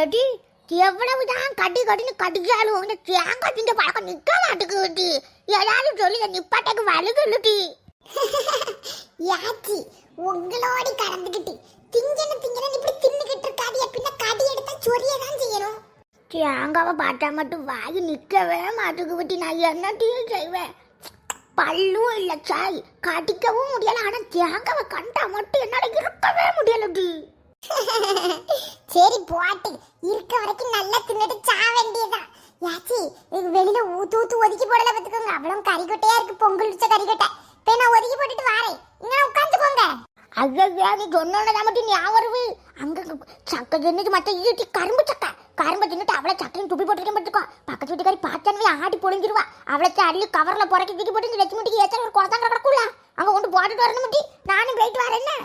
Eddy எவ்வளவுதான் கட்டி கட்டின்னு கடிச்சாலும் உங்க தேங்காய் திங்க பழக்கம் நிக்க மாட்டேங்குது ஏதாவது சொல்லி இந்த நிப்பாட்டைக்கு வலுகுலுடி யாச்சி உங்களோடி கலந்துக்கிட்டு திங்கன்னு திங்கன்னு இப்படி தின்னுக்கிட்டு இருக்காது பின்ன கடி எடுத்தா சொரிய தான் செய்யணும். தேங்காவை பார்த்தா மட்டும் வாய் நிற்கவே மாட்டுக்கு நான் என்னத்தையும் செய்வேன்? பல்லும் இல்லை சாய். கடிக்கவும் முடியலை ஆனால் தேங்காவை கண்டா மட்டும் என்னால் இருக்கவே முடியலடி. சரி போட்டு. இருக்க வரைக்கும் நல்லா தின்னுட்டு சா வேண்டியதான் யாச்சி இது வெளியில ஊத்து ஊத்து ஒதுக்கி போடல பார்த்துக்கோங்க. அவ்வளவு கறிக்கொட்டையா இருக்கு பொங்கல் வச்ச கறிக்கொட்டை. போய் நான் ஒதுக்கி போட்டுட்டு வரேன். இங்க உட்காந்துக்கோங்க ஐயா நீ சொன்னோட மட்டும் ஞாபகம் வருது. அங்க சக்கை தின்னுட்டு மத்த ஈட்டி கரும்பு சக்கை. கரும்பு தின்னுட்டு அவளை சக்கையும் துப்பி போட்டுருக்கேன் பார்த்துக்கோ பக்கத்து வீட்டுக்காரி பார்த்தானவே ஆடி பொழிஞ்சிருவா. அவளை அள்ளி கவரில் புறக்கி தூக்கி போட்டு லட்சுமி முட்டிக்கு ஏற்ற ஒரு குழந்தை கிடக்குள்ள அங்கே கொண்டு போட்டுட்டு வரணும் முட்டி. நானும் போயிட்டு வரேன்னு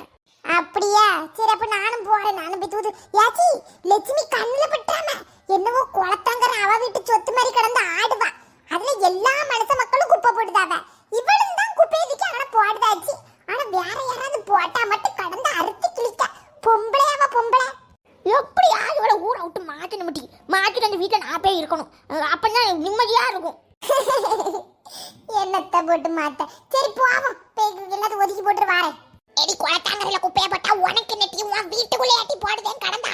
அப்படியா? சரி அப்ப நானும் போறேன். நானும் போய் தூது. யாச்சி லட்சுமி கண்ணுல பட்டாம என்னவோ குளத்தாங்கற அவ வீட்டு சொத்து மாதிரி கிடந்து ஆடுவா. அதுல எல்லா மனுஷ மக்களும் குப்பை போடுதாவ இவளும் தான் குப்பையை தூக்கி அங்கே போடுதாச்சு ஆனா வேற யாராவது போட்டா மட்டும் கடந்து அறுத்து கிழிக்க. பொம்பளையாவ பொம்பளை? எப்படியா இவளை ஊரை விட்டு மாட்டணும் முட்டி? மாத்திட்டு அந்த வீட்டில் நான் போய் இருக்கணும். அப்பதான் நிம்மதியா இருக்கும். என்னத்த போட்டு மாட்ட சரி போவோம் போய் எல்லாத்தையும் ஒதுக்கி போட்டு வரேன் எடி குளத்தாங்கரையில குப்பைய போட்டா உனக்கு நெட்டி உன் வீட்டுக்குள்ளே ஏட்டி போடுதேன் கடந்த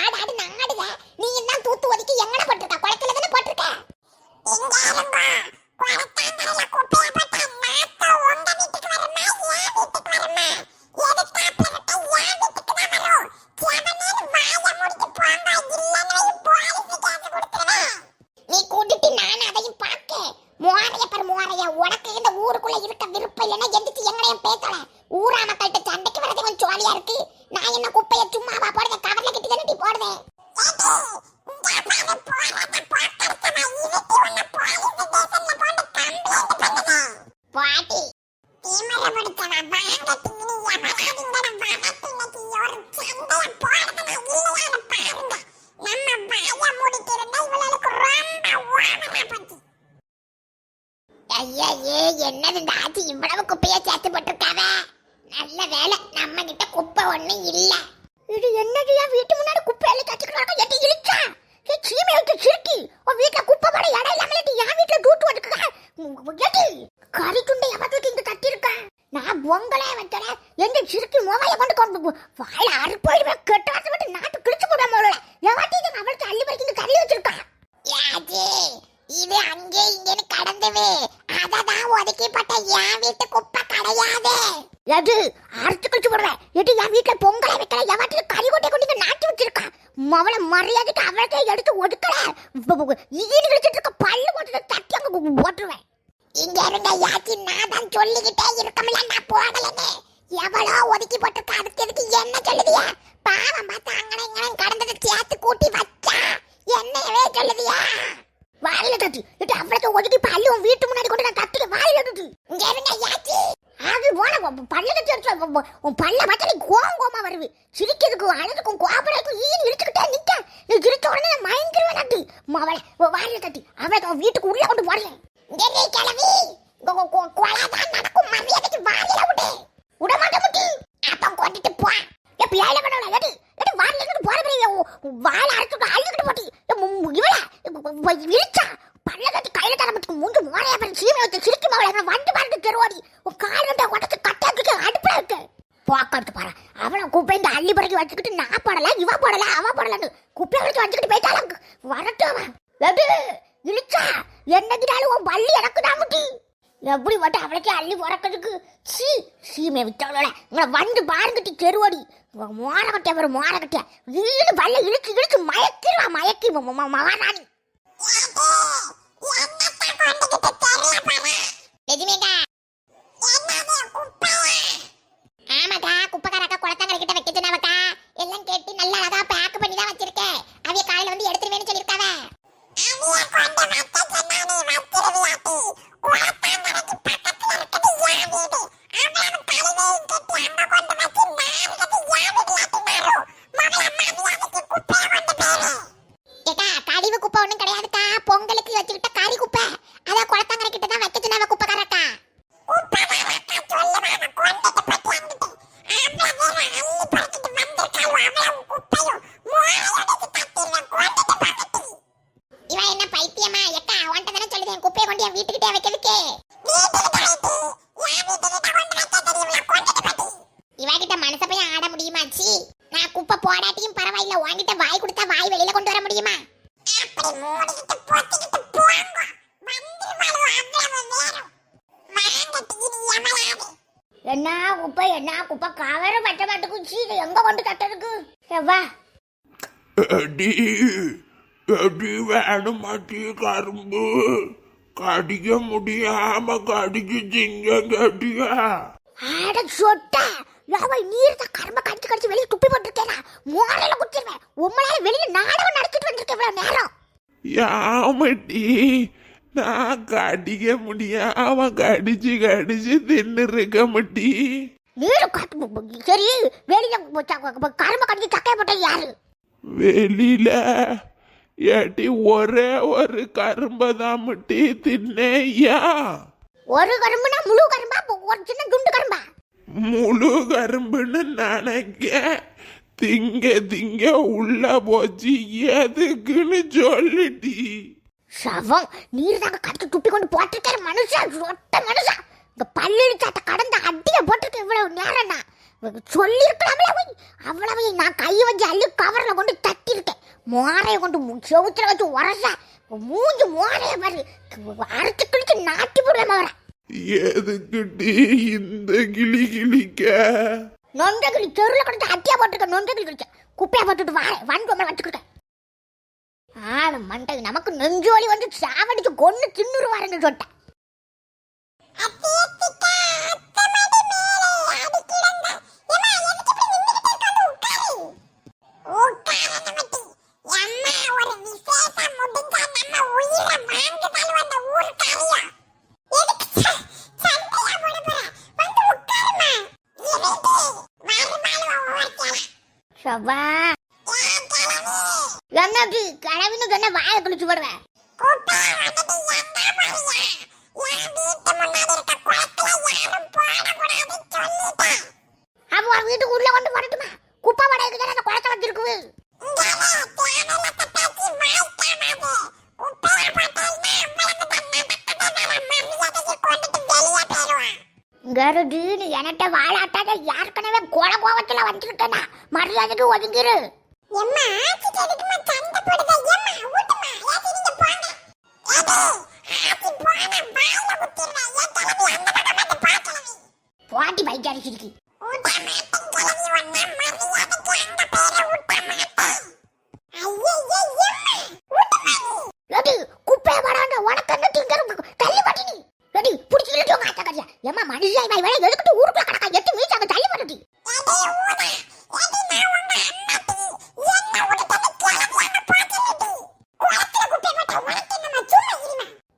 ஐயே என்னது இந்த ஆச்சி இவ்வளவு குப்பையை சேர்த்து போட்டிருக்காவ? நல்ல வேலை நம்ம கிட்ட குப்பை ஒண்ணு இல்ல. இது என்னது என் வீட்டு முன்னாடி குப்பை எல்லாம் தச்சுக்கிறாங்க எட்டி இழுச்சா ஏ சீமை விட்டு சிறுக்கி உன் வீட்டுல குப்பை போட இடம் இல்லாம எட்டி என் வீட்டுல தூட்டு வந்துருக்கா எட்டி. கறி துண்டை எவத்துக்கு இங்க தட்டி நான் பொங்கலே வைக்கிறேன். எந்த சிறுக்கி மொபைல கொண்டு கொண்டு வாயில அறுப்போயிடுவேன் போயிடுவேன். கெட்ட வாசம் விட்டு நாட்டு கிழிச்சு போடாம எவாட்டி இது அவளுக்கு அள்ளி பறிக்கு இந்த கறி வச்சிருக்கான் யாஜி இது அங்கே இங்கேன்னு கடந்துவே அததான் ஒதுக்கிப்பட்ட என் எது? அரைச்சு கழிச்சு போடுறேன் எது? என் வீட்டில் பொங்கலை வைக்கல. எவாட்டில கறி கொட்டை கொண்டு நாட்டி வச்சிருக்கா. மவளை மரியாதைக்கு அவளுக்கே எடுத்து ஒதுக்கல. ஈடு கழிச்சிட்டு இருக்க பல்லு போட்டு தட்டி அங்கே போட்டுருவேன் இங்க இருந்த யாச்சி நான் தான் சொல்லிக்கிட்டே இருக்கமில்ல நான் போடலன்னு. எவ்வளோ ஒதுக்கி போட்டிருக்க? அதுக்கு எதுக்கு என்ன சொல்லுதியா? பாவம் பார்த்து அங்கன இங்கன கடந்ததை சேர்த்து கூட்டி வச்சா என்னவே சொல்லுதியா வாயில தட்டு இட்டு அவ்வளவு ஒதுக்கி பல்லு உன் வீட்டு முன்னாடி கொண்டு நான் தட்டுல வாயில தட்டு இங்க இருந்த யாச்சி அது போன பல்ல தட்டி எடுத்து உன் பல்ல பார்த்தா நீ கோவம் கோமா வருது. சிரிக்கிறதுக்கும் அழுதுக்கும் கோபரைக்கும் ஈன்னு இழுத்துக்கிட்டே நிக்க நீ இழுத்த உடனே நான் மயங்கிருவேன் நட்டு. மவளை வாரியை தட்டி. அவளை அவன் வீட்டுக்கு உள்ளே கொண்டு போடுறேன் டெல்லி கிளவி கொலாதான் நடக்கும். மரியாதைக்கு வாயில விடு. விட மாட்டேன் முட்டி. அப்ப கொண்டுட்டு போ. எப்ப ஏழை பண்ணல எடு எடு வாயில இருந்து போற பெரிய வாயில அரைச்சு அழுகிட்டு போட்டி இவள இழுச்சா பல்ல கட்டி கையில தர மட்டும் மூஞ்சு மோரையா பண்ணி சீமை வச்சு சிரிக்கி மவளை வண்டு பாருங்க தெருவாடி உன் கால் வண்டா உடச்சு கட்டாக்கு அடுப்புல இருக்கு போக்கடுத்து பாரு அவளை குப்பை இந்த அள்ளி பறக்கி வச்சுக்கிட்டு நான் போடல இவ போடல. அவ போடலன்னு குப்பை வச்சு வச்சுக்கிட்டு போயிட்டாலும் வரட்டும் அவன் எப்படி இழுச்சா? என்னதுனாலும் உன் பள்ளி எனக்கு தான் முட்டி? எப்படி மட்டும் அவளுக்கே அள்ளி உறக்கிறதுக்கு? சீ சீமே விட்டவளோட உங்களை வந்து பாருங்கட்டி தெருவடி. மோர கட்டிய ஒரு மோர கட்டிய வீடு பல்ல இழுச்சு இழுச்சு மயக்கிடுவா மயக்கி மகாராணி. பரவாயில்ல உன்கிட்ட வாய் கொடுத்தா வாய் வெளியில கொண்டு வர முடியுமா? என்ன குப்பை என்ன குப்பை? கவர பட்ட மாட்டுக்குச்சி இது எங்க கொண்டு தட்டதுக்கு? வா. எடி எடி வேணுமாட்டி கரும்பு. கடிக்க முடியாம கடிச்சு திங்க கட்டியா ஆட சொட்ட. யாவை நீர் தான் கர்ம கடிச்சு கடிச்சு வெளியே துப்பி போட்டுருக்கேனா மோரையில குத்திடுவேன் உம்மளால வெளியில நாடகம் நடத்திட்டு வந்திருக்கேன் இவ்வளவு நேரம் யாமட்டி நான் கடிக்க முடியாம கடிச்சு கடிச்சு தின்னு இருக்க மட்டி நீர் காட்டு சரி வெளியில கர்ம கடிச்சு சக்கைய போட்ட யாரு? வெளியில ஏட்டி ஒரே ஒரு கரும்பை தான் மட்டி தின்னையா ஒரு கரும்புனா முழு கரும்பா? ஒரு சின்ன துண்டு கரும்பா? முழு கரும்புன்னு நினைக்க திங்க திங்க உள்ள போச்சு. எதுக்குன்னு சொல்லிட்டி சவம் நீர் தாங்க கடிச்சு துப்பி கொண்டு போட்டிருக்காரு மனுஷா ரொட்ட மனுஷா. இந்த பல்லு சாத்த கடந்த அடிய போட்டிருக்க இவ்வளவு நேரம்னா சொல்லி இருக்கலாம்ல அவ்வளவு நான் கையை வச்சு அள்ளி கவர்ல கொண்டு தட்டியிருக்கேன். மோரையை கொண்டு செவுத்துல வச்சு உரச. மூஞ்சி மோரைய பாரு. அரைச்சு கிழிச்சு நாட்டி போடுவேன் அவரை. எதுக்குட்டி இந்த கிளி கிளிக்க? நொண்ட கிளி தெருல கிடந்து அட்டியா போட்டிருக்க நொண்ட கிளி குப்பையை போட்டுட்டு வாரேன் வந்து உங்களை வச்சுக்கிட்டேன் ஆளு மண்டை நமக்கு நெஞ்சோலி வந்து சாவடிச்சு கொன்னு தின்னுருவாருன்னு சொல்லிட்டேன். சவா என்னது கிளவின்னு சொன்ன வாயை குளிச்சு போடுவேன் அப்போ உன் கொண்டு வரட்டுமா? குப்பை வடைக்கு தானே அந்த குளத்தை வச்சிருக்கு கருடு நீ என்கிட்ட வாழாட்டாத ஏற்கனவே கொலை வந்திருக்கேனா மரியாதைக்கு ஒதுங்கிரு. எம்மா ஆச்சிட்டு எதுக்குமா சண்டை போடுத? எம்மா ஊட்டுமா? ஏசி நீங்க போங்க. ஏடி ஆச்சி போனா வாயில குத்திடுவேன் ஏன் கிளம்பி அந்த பக்கம் வந்து பார்க்கலாம் போட்டி பைக் அடிச்சிருக்கு ஊட்ட மாட்டேன் கிளம்பி வந்தா மரியாதைக்கு அந்த பேரை ஊட்ட மாட்டேன் ஏடி குப்பைய வராங்க உனக்கு என்ன திங்கற தள்ளி மாட்டி நீ ஏடி புடிச்சு இழுத்து உங்க அத்தை கறியா ஏமா மனுஷா இவன் வேலை எடுத்துட்டு ஊருக்குள்ள கடக்கா எட்டு மீச்சு அங்க தள்ளி மாட்டி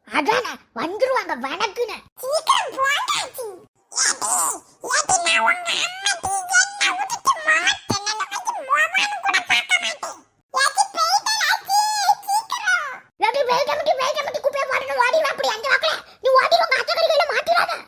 அதான வந்துருவாங்க வணக்குன்னு சீக்கிரம் போண்டாச்சு லடி முட்டி வேக முட்டி குப்பைய போடணும் ஓடி அப்படி அந்த வாக்குல. நீ ஓடி உங்க அத்தை இருப்பேன்